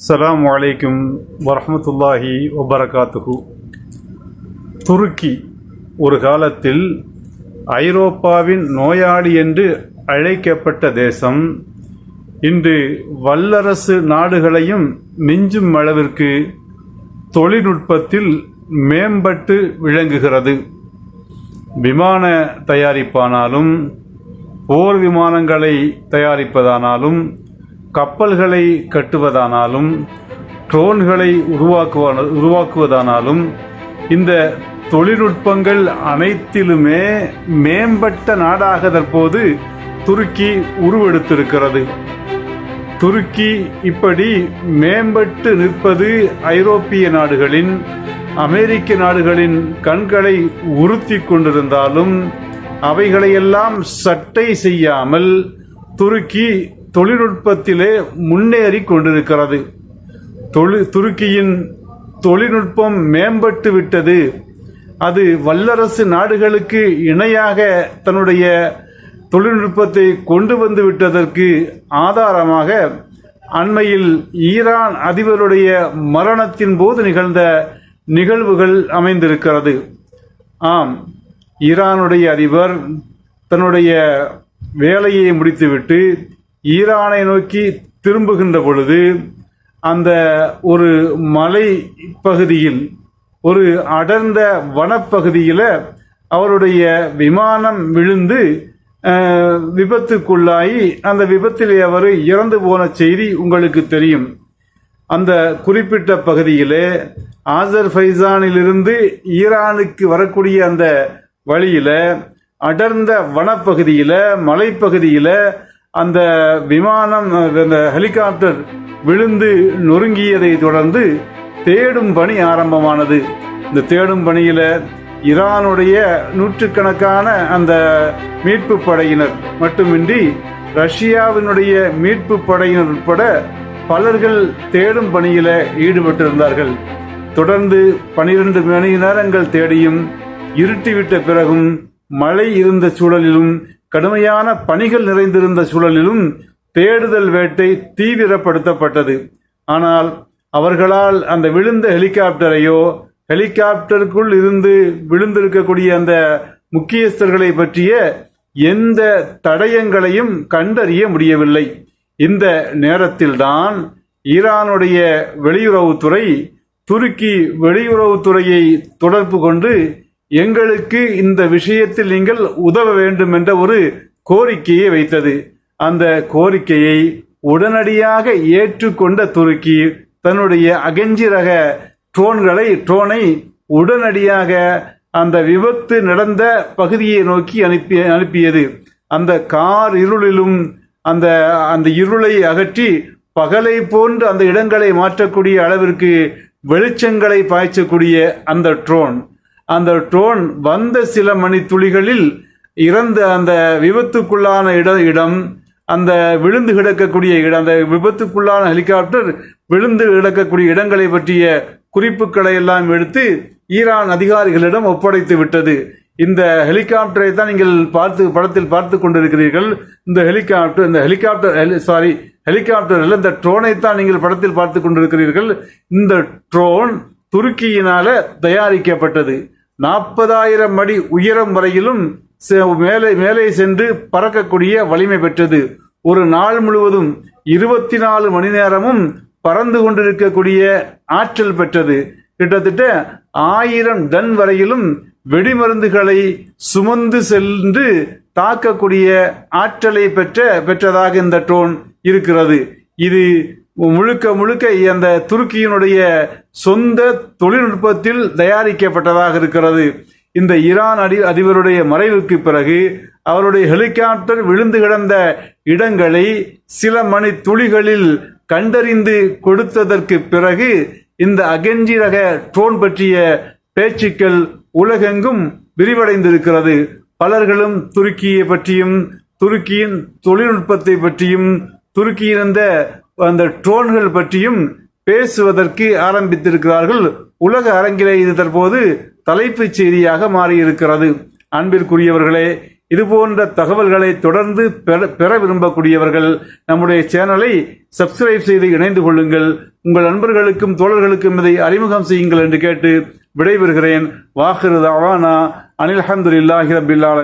அஸ்லாம் வலைக்கும் வரமத்துல்லாஹி வபரகாத்துஹு துருக்கி ஒரு காலத்தில் ஐரோப்பாவின் நோயாளி என்று அழைக்கப்பட்ட தேசம் இன்று வல்லரசு நாடுகளையும் மிஞ்சும் அளவிற்கு தொழில்நுட்பத்தில் மேம்பட்டு விளங்குகிறது. விமான தயாரிப்பானாலும் போர் விமானங்களை தயாரிப்பதானாலும் கப்பல்களை கட்டுவதானாலும் ட்ரோன்களை உருவாக்குவ உருவாக்குவதானாலும் இந்த தொழில்நுட்பங்கள் அனைத்திலுமே மேம்பட்ட நாடாக தற்போது துருக்கி உருவெடுத்திருக்கிறது. துருக்கி இப்படி மேம்பட்டு நிற்பது ஐரோப்பிய நாடுகளின் அமெரிக்க நாடுகளின் கண்களை உறுத்தி கொண்டிருந்தாலும் அவைகளையெல்லாம் சட்டை செய்யாமல் துருக்கி தொழில்நுட்பத்திலே முன்னேறி கொண்டிருக்கிறது. தொழில் துருக்கியின் தொழில்நுட்பம் மேம்பட்டு விட்டது. அது வல்லரசு நாடுகளுக்கு இணையாக தன்னுடைய தொழில்நுட்பத்தை கொண்டு வந்து விட்டதற்கு ஆதாரமாக அண்மையில் ஈரான் அதிபருடைய மரணத்தின் போது நிகழ்ந்த நிகழ்வுகள் அமைந்திருக்கிறது. ஆம் ஈரானுடைய அதிபர் தன்னுடைய வேலையை முடித்துவிட்டு ஈரானை நோக்கி திரும்புகின்ற பொழுது அந்த ஒரு மலை பகுதியில் ஒரு அடர்ந்த வனப்பகுதியில் அவருடைய விமானம் விழுந்து விபத்துக்குள்ளாகி அந்த விபத்தில் அவர் இறந்து போன செய்தி உங்களுக்கு தெரியும். அந்த குறிப்பிட்ட பகுதியிலே ஆசர்பைசானிலிருந்து ஈரானுக்கு வரக்கூடிய அந்த வழியில் அடர்ந்த வனப்பகுதியில் மலைப்பகுதியில் அந்த விமானம் அந்த ஹெலிகாப்டர் விழுந்து நொறுங்கியதை தொடர்ந்து தேடும் பணி ஆரம்பமானது. இந்த தேடும் பணியில் ஈரானுடைய நூற்றுக்கணக்கான அந்த மீட்பு படையினர் மட்டுமின்றி ரஷ்யாவினுடைய மீட்பு படையினர் உட்பட பலர்கள் தேடும் பணியில் ஈடுபட்டிருந்தார்கள். தொடர்ந்து பனிரெண்டு மணி நேரங்கள் தேடியும் இருட்டிவிட்ட பிறகும் மழை இருந்த சூழலிலும் கடுமையான பணிகள் நிறைந்திருந்த சூழலிலும் தேடுதல் வேட்டை தீவிரப்படுத்தப்பட்டது. ஆனால் அவர்களால் அந்த விழுந்த ஹெலிகாப்டரையோ ஹெலிகாப்டருக்குள் இருந்து விழுந்திருக்கக்கூடிய அந்த முக்கியஸ்தர்களை பற்றிய எந்த தடயங்களையும் கண்டறிய முடியவில்லை. இந்த நேரத்தில்தான் ஈரானுடைய வெளியுறவுத்துறை துருக்கி வெளியுறவுத்துறையை தொடர்பு கொண்டு எங்களுக்கு இந்த விஷயத்தில் நீங்கள் உதவ வேண்டும் என்ற ஒரு கோரிக்கையை வைத்தது. அந்த கோரிக்கையை உடனடியாக ஏற்றுக்கொண்ட துருக்கி தன்னுடைய அகஞ்சி ரக ட்ரோன்களை ட்ரோனை உடனடியாக அந்த விபத்து நடந்த பகுதியை நோக்கி அனுப்பி அனுப்பியது. அந்த கார் இருளிலும் அந்த அந்த இருளை அகற்றி பகலை போன்று அந்த இடங்களை மாற்றக்கூடிய அளவிற்கு வெளிச்சங்களை பாய்ச்சக்கூடிய அந்த ட்ரோன். அந்த ட்ரோன் வந்த சில மணி துளிகளில் இறந்த அந்த விபத்துக்குள்ளான இட இடம் அந்த விழுந்து கிடக்கக்கூடிய இடம் அந்த விபத்துக்குள்ளான ஹெலிகாப்டர் விழுந்து கிடக்கக்கூடிய இடங்களை பற்றிய குறிப்புகளை எல்லாம் எடுத்து ஈரான் அதிகாரிகளிடம் ஒப்படைத்து விட்டது. இந்த ஹெலிகாப்டரை தான் நீங்கள் பார்த்து படத்தில் பார்த்து கொண்டிருக்கிறீர்கள். இந்த ஹெலிகாப்டர் இந்த ஹெலிகாப்டர் சாரி ஹெலிகாப்டர் அல்ல இந்த ட்ரோனை தான் நீங்கள் படத்தில் பார்த்து கொண்டிருக்கிறீர்கள். இந்த ட்ரோன் துருக்கியினால தயாரிக்கப்பட்டது. நாற்பதாயிரம் அடி உயரம் வரையிலும் மேலே மேலே சென்று பறக்கக்கூடிய வலிமை பெற்றது. ஒரு நாள் முழுவதும் இருபத்தி நாலு மணி நேரமும் பறந்து கொண்டிருக்கக்கூடிய ஆற்றல் பெற்றது. கிட்டத்தட்ட ஆயிரம் டன் வரையிலும் வெடிமருந்துகளை சுமந்து சென்று தாக்கக்கூடிய ஆற்றலை பெற்ற பெற்றதாக இந்த ட்ரோன் இருக்கிறது. இது முழுக்க முழுக்க அந்த துருக்கியினுடைய சொந்த தொழில்நுட்பத்தில் தயாரிக்கப்பட்டதாக இருக்கிறது. இந்த ஈரான் அடி அதிபருடைய மறைவுக்கு பிறகு அவருடைய ஹெலிகாப்டர் விழுந்து கிடந்த இடங்களை சில மணி துளிகளில் கண்டறிந்து கொடுத்ததற்கு பிறகு இந்த அகெஞ்சி ரக ட்ரோன் பற்றிய பேச்சுக்கள் உலகெங்கும் விரிவடைந்திருக்கிறது. பலர்களும் துருக்கியை பற்றியும் துருக்கியின் தொழில்நுட்பத்தை பற்றியும் துருக்கியிருந்த அந்த ட்ரோன்கள் பற்றியும் பேசுவதற்கு ஆரம்பித்திருக்கிறார்கள். உலக அரங்கிலே இது தற்போது தலைப்புச் செய்தியாக மாறியிருக்கிறது. அன்பிற்குரியவர்களே இது போன்ற தகவல்களை தொடர்ந்து பெற பெற விரும்பக்கூடியவர்கள் நம்முடைய சேனலை சப்ஸ்கிரைப் செய்து இணைந்து கொள்ளுங்கள். உங்கள் நண்பர்களுக்கும் தோழர்களுக்கும் இதை அறிமுகம் செய்யுங்கள் என்று கேட்டு விடைபெறுகிறேன். வாஹிரு அவானா அனில் அஹமதுல்லாஹி ரபில்லால